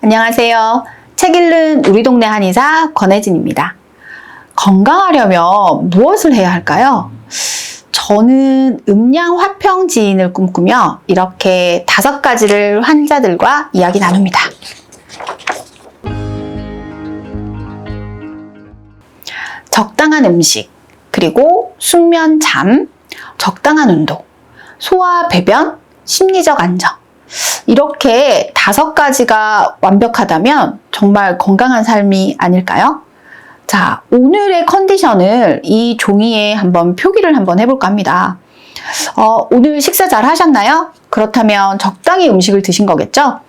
안녕하세요. 책 읽는 우리 동네 한의사 권혜진입니다. 건강하려면 무엇을 해야 할까요? 저는 음양 화평 지인을 꿈꾸며 이렇게 다섯 가지를 환자들과 이야기 나눕니다. 적당한 음식, 그리고 숙면, 잠, 적당한 운동, 소화, 배변, 심리적 안정. 이렇게 다섯 가지가 완벽하다면 정말 건강한 삶이 아닐까요? 자, 오늘의 컨디션을 이 종이에 한번 표기를 한번 해볼까 합니다. 어, 오늘 식사 잘 하셨나요? 그렇다면 적당히 음식을 드신 거겠죠?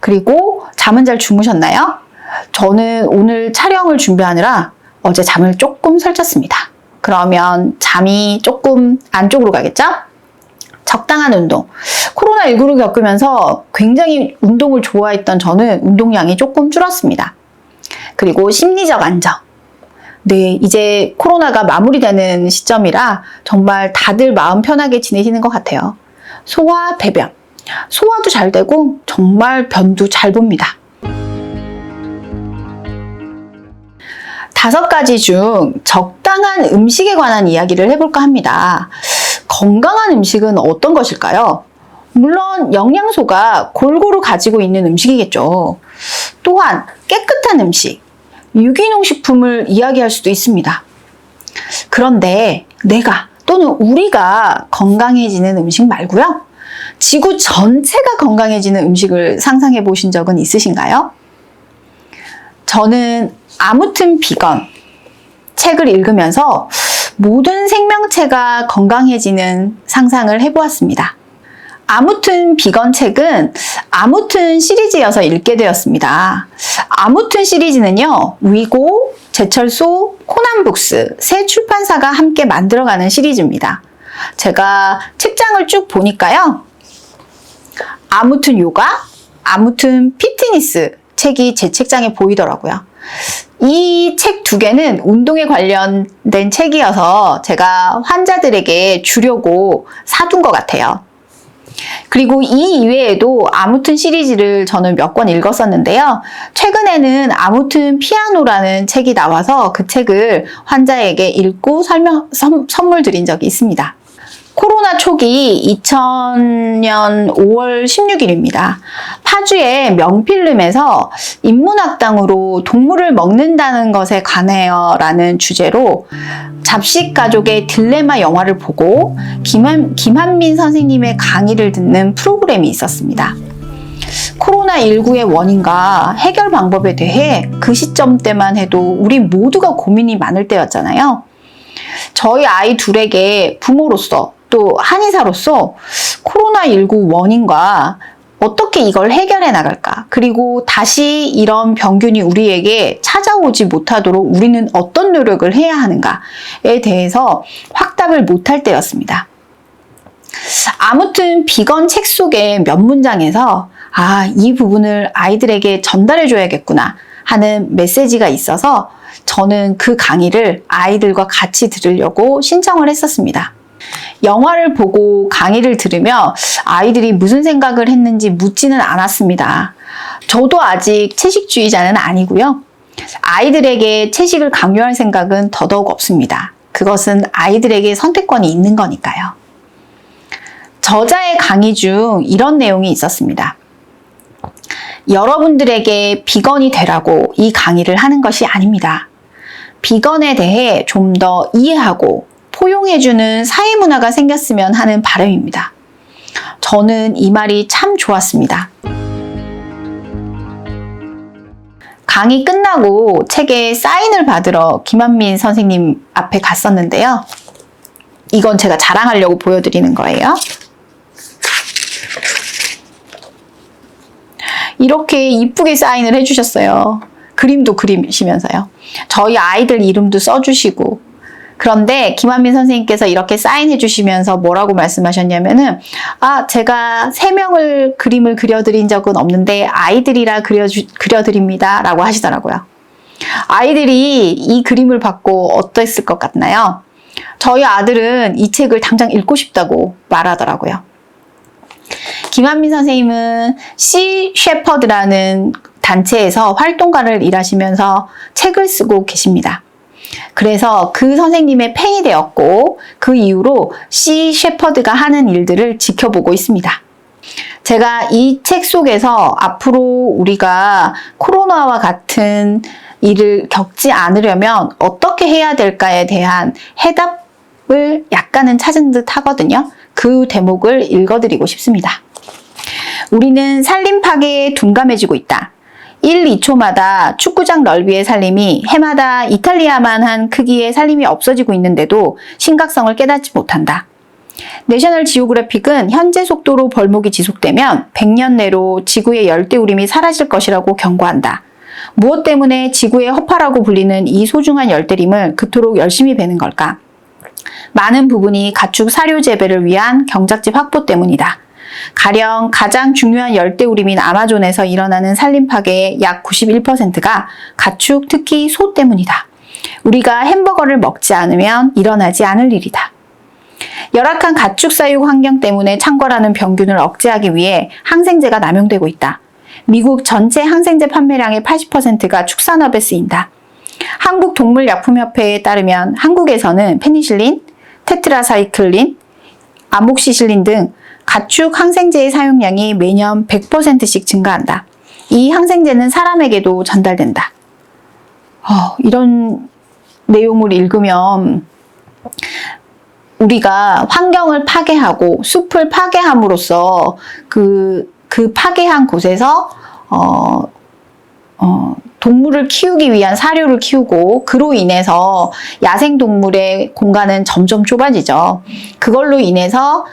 그리고 잠은 잘 주무셨나요? 저는 오늘 촬영을 준비하느라 어제 잠을 조금 설쳤습니다. 그러면 잠이 조금 안쪽으로 가겠죠? 적당한 운동. 코로나19를 겪으면서 굉장히 운동을 좋아했던 저는 운동량이 조금 줄었습니다. 그리고 심리적 안정. 네, 이제 코로나가 마무리되는 시점이라 정말 다들 마음 편하게 지내시는 것 같아요. 소화, 배변. 소화도 잘 되고 정말 변도 잘 봅니다. 다섯 가지 중 적당한 음식에 관한 이야기를 해볼까 합니다. 건강한 음식은 어떤 것일까요? 물론 영양소가 골고루 가지고 있는 음식이겠죠. 또한 깨끗한 음식, 유기농 식품을 이야기할 수도 있습니다. 그런데 내가 또는 우리가 건강해지는 음식 말고요. 지구 전체가 건강해지는 음식을 상상해 보신 적은 있으신가요? 저는 아무튼 비건 책을 읽으면서 모든 생명체가 건강해지는 상상을 해보았습니다. 아무튼 비건 책은 아무튼 시리즈여서 읽게 되었습니다. 아무튼 시리즈는요, 위고, 제철소, 코난북스 세 출판사가 함께 만들어가는 시리즈입니다. 제가 책장을 쭉 보니까요, 아무튼 요가, 아무튼 피트니스 책이 제 책장에 보이더라고요. 이 책 두 개는 운동에 관련된 책이어서 제가 환자들에게 주려고 사둔 것 같아요. 그리고 이 이외에도 아무튼 시리즈를 저는 몇 권 읽었었는데요. 최근에는 아무튼 피아노라는 책이 나와서 그 책을 환자에게 읽고 설명, 선, 선물 드린 적이 있습니다. 코로나 초기 2000년 5월 16일입니다. 파주의 명필름에서 인문학당으로 동물을 먹는다는 것에 관하여 라는 주제로 잡식 가족의 딜레마 영화를 보고 김한, 김한민 선생님의 강의를 듣는 프로그램이 있었습니다. 코로나19의 원인과 해결 방법에 대해 그 시점 때만 해도 우리 모두가 고민이 많을 때였잖아요. 저희 아이 둘에게 부모로서 또 한의사로서 코로나19 원인과 어떻게 이걸 해결해 나갈까? 그리고 다시 이런 병균이 우리에게 찾아오지 못하도록 우리는 어떤 노력을 해야 하는가에 대해서 확답을 못할 때였습니다. 아무튼 비건 책 속의 몇 문장에서 아, 이 부분을 아이들에게 전달해 줘야겠구나 하는 메시지가 있어서 저는 그 강의를 아이들과 같이 들으려고 신청을 했었습니다. 영화를 보고 강의를 들으며 아이들이 무슨 생각을 했는지 묻지는 않았습니다. 저도 아직 채식주의자는 아니고요. 아이들에게 채식을 강요할 생각은 더더욱 없습니다. 그것은 아이들에게 선택권이 있는 거니까요. 저자의 강의 중 이런 내용이 있었습니다. 여러분들에게 비건이 되라고 이 강의를 하는 것이 아닙니다. 비건에 대해 좀 더 이해하고 포용해주는 사회 문화가 생겼으면 하는 바람입니다. 저는 이 말이 참 좋았습니다. 강의 끝나고 책에 사인을 받으러 김한민 선생님 앞에 갔었는데요. 이건 제가 자랑하려고 보여드리는 거예요. 이렇게 이쁘게 사인을 해주셨어요. 그림도 그리시면서요. 저희 아이들 이름도 써주시고. 그런데 김한민 선생님께서 이렇게 사인해 주시면서 뭐라고 말씀하셨냐면은 아 제가 세 명을 그림을 그려드린 적은 없는데 아이들이라 그려주, 그려드립니다 라고 하시더라고요. 아이들이 이 그림을 받고 어땠을 것 같나요? 저희 아들은 이 책을 당장 읽고 싶다고 말하더라고요. 김한민 선생님은 시 셰퍼드라는 단체에서 활동가를 일하시면서 책을 쓰고 계십니다. 그래서 그 선생님의 팬이 되었고 그 이후로 시 셰퍼드가 하는 일들을 지켜보고 있습니다. 제가 이 책 속에서 앞으로 우리가 코로나와 같은 일을 겪지 않으려면 어떻게 해야 될까에 대한 해답을 약간은 찾은 듯 하거든요. 그 대목을 읽어드리고 싶습니다. 우리는 산림 파괴에 둔감해지고 있다. 1, 2초마다 축구장 넓이의 산림이 해마다 이탈리아만 한 크기의 산림이 없어지고 있는데도 심각성을 깨닫지 못한다. 내셔널 지오그래픽은 현재 속도로 벌목이 지속되면 100년 내로 지구의 열대우림이 사라질 것이라고 경고한다. 무엇 때문에 지구의 허파라고 불리는 이 소중한 열대림을 그토록 열심히 베는 걸까? 많은 부분이 가축 사료 재배를 위한 경작지 확보 때문이다. 가령 가장 중요한 열대우림인 아마존에서 일어나는 산림 파괴의 약 91%가 가축, 특히 소 때문이다. 우리가 햄버거를 먹지 않으면 일어나지 않을 일이다. 열악한 가축 사육 환경 때문에 창궐하는 병균을 억제하기 위해 항생제가 남용되고 있다. 미국 전체 항생제 판매량의 80%가 축산업에 쓰인다. 한국동물약품협회에 따르면 한국에서는 페니실린, 테트라사이클린, 아목시실린 등 가축 항생제의 사용량이 매년 100%씩 증가한다. 이 항생제는 사람에게도 전달된다. 어, 이런 내용을 읽으면 우리가 환경을 파괴하고 숲을 파괴함으로써 그, 그 파괴한 곳에서 어, 어, 동물을 키우기 위한 사료를 키우고 그로 인해서 야생 동물의 공간은 점점 좁아지죠. 그걸로 인해서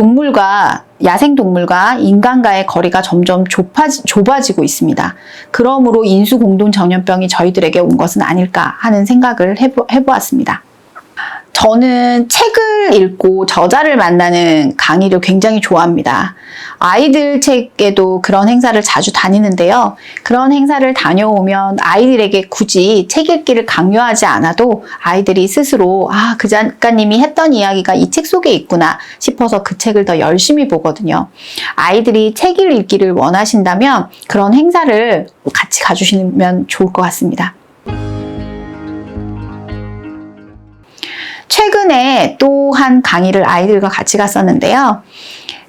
동물과 야생 동물과 인간과의 거리가 점점 좁아지, 좁아지고 있습니다. 그러므로 인수 공동 전염병이 저희들에게 온 것은 아닐까 하는 생각을 해보, 해보았습니다. 저는 책을 읽고 저자를 만나는 강의를 굉장히 좋아합니다. 아이들 책에도 그런 행사를 자주 다니는데요. 그런 행사를 다녀오면 아이들에게 굳이 책 읽기를 강요하지 않아도 아이들이 스스로 아, 그 작가님이 했던 이야기가 이 책 속에 있구나 싶어서 그 책을 더 열심히 보거든요. 아이들이 책을 읽기를 원하신다면 그런 행사를 같이 가주시면 좋을 것 같습니다. 최근에 또 한 강의를 아이들과 같이 갔었는데요.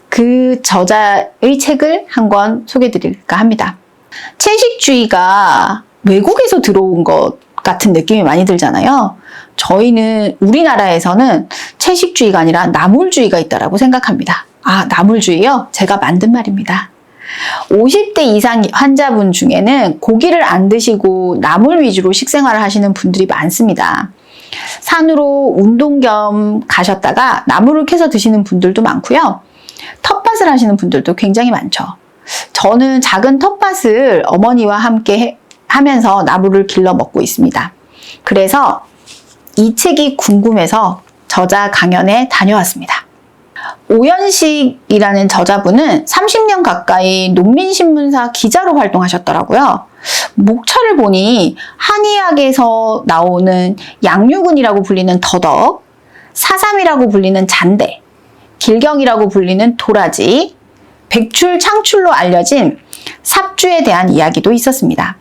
그 저자의 책을 한 권 소개해 드릴까 합니다. 채식주의가 외국에서 들어온 것 같은 느낌이 많이 들잖아요. 저희는 우리나라에서는 채식주의가 아니라 나물주의가 있다라고 생각합니다. 아, 나물주의요? 제가 만든 말입니다. 50대 이상 환자분 중에는 고기를 안 드시고 나물 위주로 식생활을 하시는 분들이 많습니다. 산으로 운동 겸 가셨다가 나무를 캐서 드시는 분들도 많고요. 텃밭을 하시는 분들도 굉장히 많죠. 저는 작은 텃밭을 어머니와 함께 하면서 나무를 길러 먹고 있습니다. 그래서 이 책이 궁금해서 저자 강연에 다녀왔습니다. 오연식이라는 저자분은 30년 가까이 농민신문사 기자로 활동하셨더라고요. 목차를 보니 한의학에서 나오는 양유근이라고 불리는 더덕, 사삼이라고 불리는 잔대, 길경이라고 불리는 도라지, 백출 창출로 알려진 삽주에 대한 이야기도 있었습니다.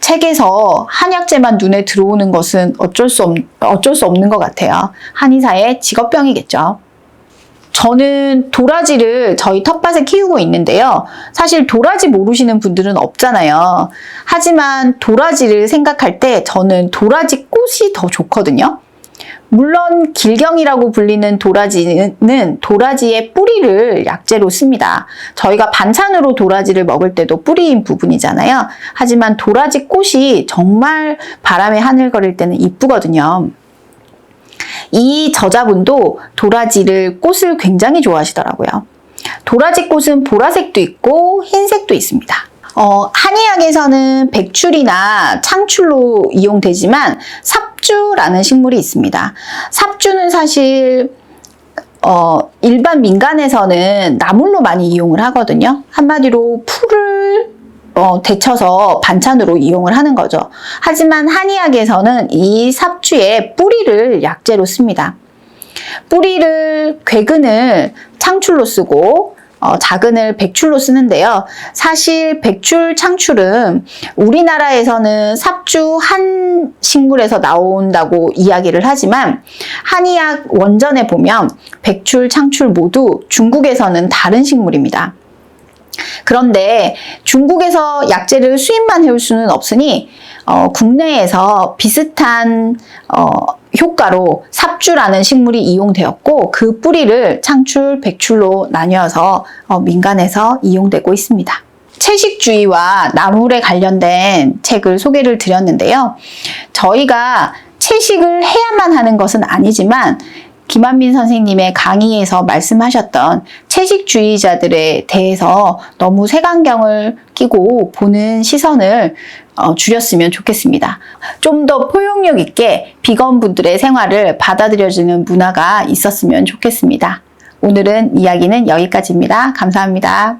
책에서 한약재만 눈에 들어오는 것은 어쩔 수, 없, 어쩔 수 없는 것 같아요. 한의사의 직업병이겠죠. 저는 도라지를 저희 텃밭에 키우고 있는데요. 사실 도라지 모르시는 분들은 없잖아요. 하지만 도라지를 생각할 때 저는 도라지 꽃이 더 좋거든요. 물론 길경이라고 불리는 도라지는 도라지의 뿌리를 약재로 씁니다. 저희가 반찬으로 도라지를 먹을 때도 뿌리인 부분이잖아요. 하지만 도라지 꽃이 정말 바람에 하늘거릴 때는 이쁘거든요. 이 저자분도 도라지를 꽃을 굉장히 좋아하시더라고요. 도라지 꽃은 보라색도 있고 흰색도 있습니다. 어, 한의학에서는 백출이나 창출로 이용되지만 삽주라는 식물이 있습니다. 삽주는 사실 어, 일반 민간에서는 나물로 많이 이용을 하거든요. 한마디로 풀을 어, 데쳐서 반찬으로 이용을 하는 거죠. 하지만 한의학에서는 이 삽주의 뿌리를 약재로 씁니다. 뿌리를 괴근을 창출로 쓰고 어, 자근을 백출로 쓰는데요. 사실 백출 창출은 우리나라에서는 삽주 한 식물에서 나온다고 이야기를 하지만 한의학 원전에 보면 백출, 창출 모두 중국에서는 다른 식물입니다. 그런데 중국에서 약재를 수입만 해올 수는 없으니 어, 국내에서 비슷한 어, 효과로 삽주라는 식물이 이용되었고 그 뿌리를 창출, 백출로 나뉘어서 어, 민간에서 이용되고 있습니다. 채식주의와 나물에 관련된 책을 소개를 드렸는데요. 저희가 채식을 해야만 하는 것은 아니지만 김한민 선생님의 강의에서 말씀하셨던 채식주의자들에 대해서 너무 색안경을 끼고 보는 시선을 어, 줄였으면 좋겠습니다. 좀 더 포용력 있게 비건 분들의 생활을 받아들여주는 문화가 있었으면 좋겠습니다. 오늘은 이야기는 여기까지입니다. 감사합니다.